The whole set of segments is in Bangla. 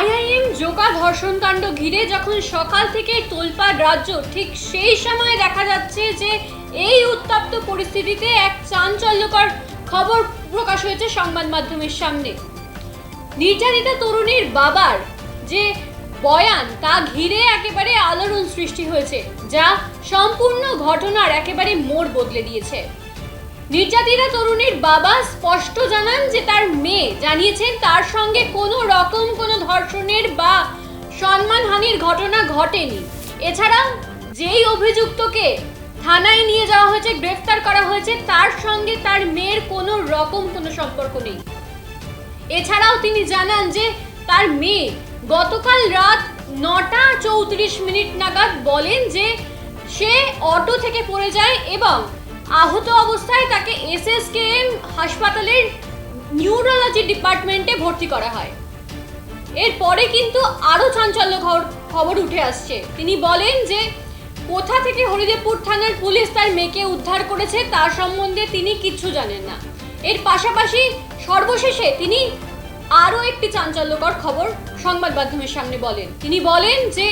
আইআইএম যোগা ধর্ষণকাণ্ড ঘিরে যখন সকাল থেকে তোলপাড় রাজ্য, ঠিক সেই সময় দেখা যাচ্ছে যে এই উত্তপ্ত পরিস্থিতিতে এক চাঞ্চল্যকর খবর প্রকাশ হয়েছে সংবাদ মাধ্যমের সামনে। নির্যাতিতা তরুণীর বাবার যে বয়ান, তা ঘিরে একেবারে আলোড়ন সৃষ্টি হয়েছে, যা সম্পূর্ণ ঘটনার একেবারে মোড় বদলে দিয়েছে। নির্যাতিতা তরুণীর বাবা স্পষ্ট জানান যে তার মেয়ে জানিয়েছেন, তার সঙ্গে কোনো রকম কোনো ধর্ষণের বা সম্মানহানির ঘটনা ঘটেনি। এছাড়াও যেই অভিযুক্তকে থানায় নিয়ে যাওয়া হয়েছে, গ্রেফতার করা হয়েছে, তার সঙ্গে তার মেয়ের কোনো রকম কোনো সম্পর্ক নেই। এছাড়াও তিনি জানান যে, তার মেয়ে গতকাল রাত নটা চৌত্রিশ মিনিট নাগাদ বলেন যে, সে অটো থেকে পড়ে যায় এবং আহত অবস্থায় তাকে এসএসকেএম হাসপাতালের নিউরোলজি ডিপার্টমেন্টে ভর্তি করা হয়। এরপরে কিন্তু আরও চাঞ্চল্য খবর উঠে আসছে। তিনি বলেন যে, কোথা থেকে হরিদেবপুর থানার পুলিশ তার মেয়েকে উদ্ধার করেছে তার সম্বন্ধে তিনি কিচ্ছু জানেন না। এর পাশাপাশি সর্বশেষে তিনি আরও একটি চাঞ্চল্যকর খবর সংবাদ মাধ্যমের সামনে বলেন। তিনি বলেন যে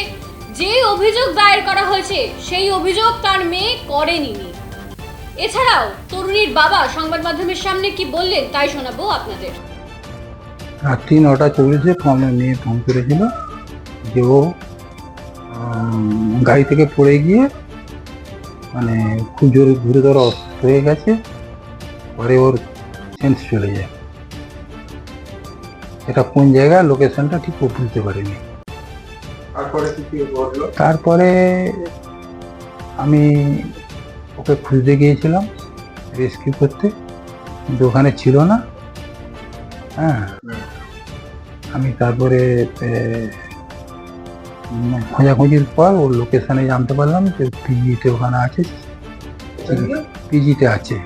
যে অভিযোগ দায়ের করা হয়েছে, সেই অভিযোগ তার মেয়ে করেনি। এছাড়াও তরুণীর বাবা সংবাদ মাধ্যমের সামনে কি বললেন তাই শোনাবো আপনাদের। রাত্রি নটা চল্লিশে আমার মেয়ে ফোন করেছিল যে ও গাড়ি থেকে পড়ে গিয়ে মানে খুব জোরে গুরুতর অসুস্থ হয়ে গেছে। পরে ওর সেন্স চলে যায়। এটা কোন জায়গা লোকেশনটা ঠিক ও বুঝতে পারিনি। তারপরে আমি ওকে খুঁজতে গিয়েছিলাম রেস্কিউ করতে। ওখানে ছিল না। হ্যাঁ। আমি তারপরে খোঁজাখুঁজির পর ওর লোকেশানে জানতে পারলাম যে পিজিতে ওখানে আছে। পিজিতে আছে।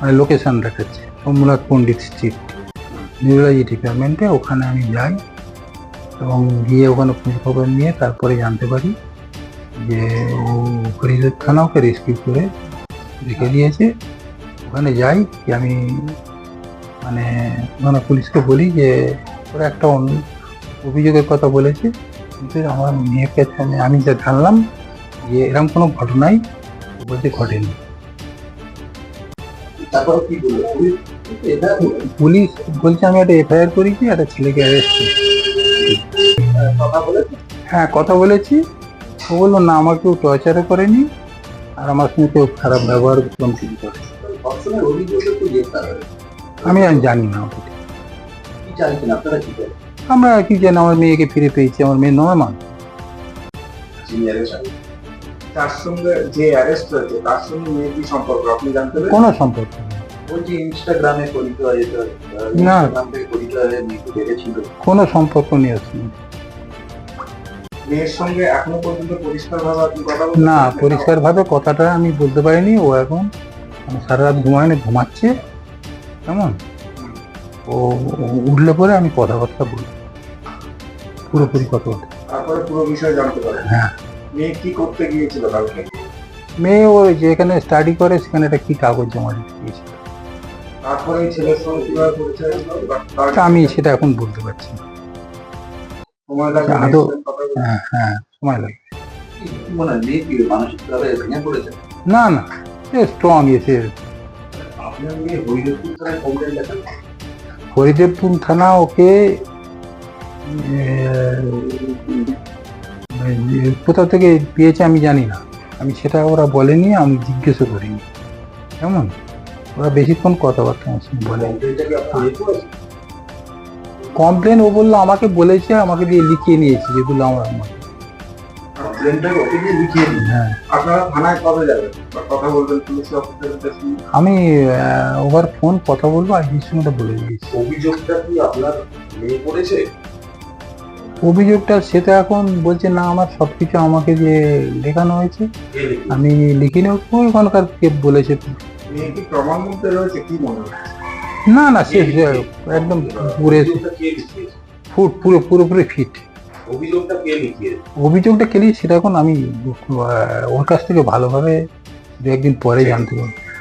মানে লোকেশন দেখাচ্ছে। সোমনাথ পণ্ডিত স্ট্রিট নিউরোলজি ডিপার্টমেন্টে ওখানে আমি যাই এবং গিয়ে ওখানে খোঁজ খবর নিয়ে তারপরে জানতে পারি। যে হরিদেব থানা ওকে রেস্কিউ করে রেখে দিয়েছে। ওখানে যাই, কি আমি মানে ওখানে পুলিশকে বলি যে, ওরা একটা অভিযোগের কথা বলেছে, কিন্তু আমার মেয়েকে আমি যা জানলাম যে এরকম কোনো ঘটনাই বলতে ঘটেনি। পুলিশ বলছে, আমি একটা এফআইআর করেছি, একটা ছেলেকে অ্যারেস্ট করেছি। হ্যাঁ কথা বলেছি। ও বলল না আমার কেউ টর্চারও করেনি আর আমার সঙ্গে কেউ খারাপ ব্যবহার কোনো কিছু করে আমি আর জানি না ওটা আমরা কি জানি আমার মেয়েকে ফিরে পেয়েছি আমার মেয়ে নর্মাল। যিনি অ্যারেস্ট তার সঙ্গে যে অ্যারেস্ট হয়েছে তার সঙ্গে মেয়ের কি সম্পর্ক? আপনি জানতে পেরেছেন? কোনো সম্পর্ক নেই। ওই যে ইনস্টাগ্রামে পরিচয় না। ইনস্টাগ্রাম থেকে পরিচয় মেয়েকে দেখেছিল। কোনো সম্পর্ক নেই ওর সঙ্গে। মেয়ের সঙ্গে এখনও পর্যন্ত পরিষ্কার ভাবে আপনি কথা বলতে না পরিষ্কারভাবে কথাটা আমি বলতে পারিনি। ও এখন মানে সারা রাত ঘুমায়নি ঘুমাচ্ছে। কেমন? ও উঠলে পরে আমি কথাবার্তা বলব। পুরোপুরি কথাবার্তা তারপরে পুরো বিষয় জানতে পারেন হ্যাঁ। মেয়ে কি করতে গিয়েছিল কালকে? মেয়ে ও যেখানে স্টাডি করে সেখানে একটা কি কাগজ জমা দিতে গিয়েছিল। তারপরে ছেলের সঙ্গে কীভাবে পরিচয় হলো? বা তার তা আমি সেটা এখন বলতে পারছি না। আদৌ-? হ্যাঁ হ্যাঁ সময় না না সে স্ট্রং এসে হরিদেবপুর থানা ওকে কোথা থেকে পেয়েছে আমি জানি না। আমি সেটা ওরা বলেনি আমি জিজ্ঞেসও করিনি। কেমন? ওরা বেশিক্ষণ কথাবার্তা আমার সঙ্গে বলে কমপ্লেন ও বলল আমাকে বলেছে আমাকে দিয়ে লিখিয়ে নিয়েছি যেগুলো আমার মনে হ্যাঁ। কাছে? আমি ওভার ফোন কথা বলব আর কিছু সঙ্গে বলে দিয়েছি অভিযোগটা কি আপনার মেয়ে করেছে? অভিযোগটা সেটা এখন বলছে না আমার সবকিছু আমাকে যে লেখানো হয়েছে? আমি লিখিনি ওই ওখানকার কে বলেছে? কি প্রমাণ মধ্যে রয়েছে? কি মনে হয় না না সে একদম পুরো ফুট পুরো পুরোপুরি ফিট অভিযোগটা কেলি সেটা এখন আমি ওর কাছ থেকে ভালোভাবে দু একদিন পরে জানতে পারব।